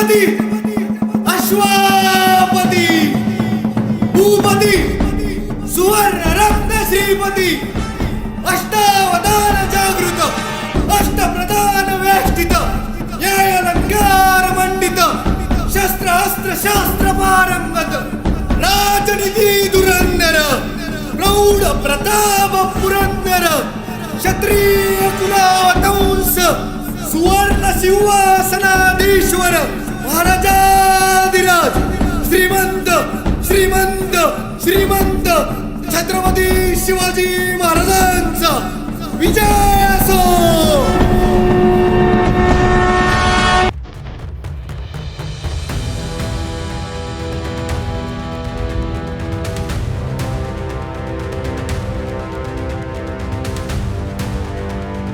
అష్టపతి అశ్వాపతి! భూపతి! సువర్ణ రత్న శ్రీపతి అష్టావధాన జాగృత! అష్ట ప్రధాన వేష్టిత! ఏలంకార మండిత శస్త్ర అస్త్ర శాస్త్ర పారంగత! రాజనిధి దురంధర! ప్రౌఢ ప్రతాప పురంధర! క్షత్రియ కులావతంస సువర్ణ సింహాసనాది! श्रीमंत श्रीमंत छत्रपती शिवाजी महाराज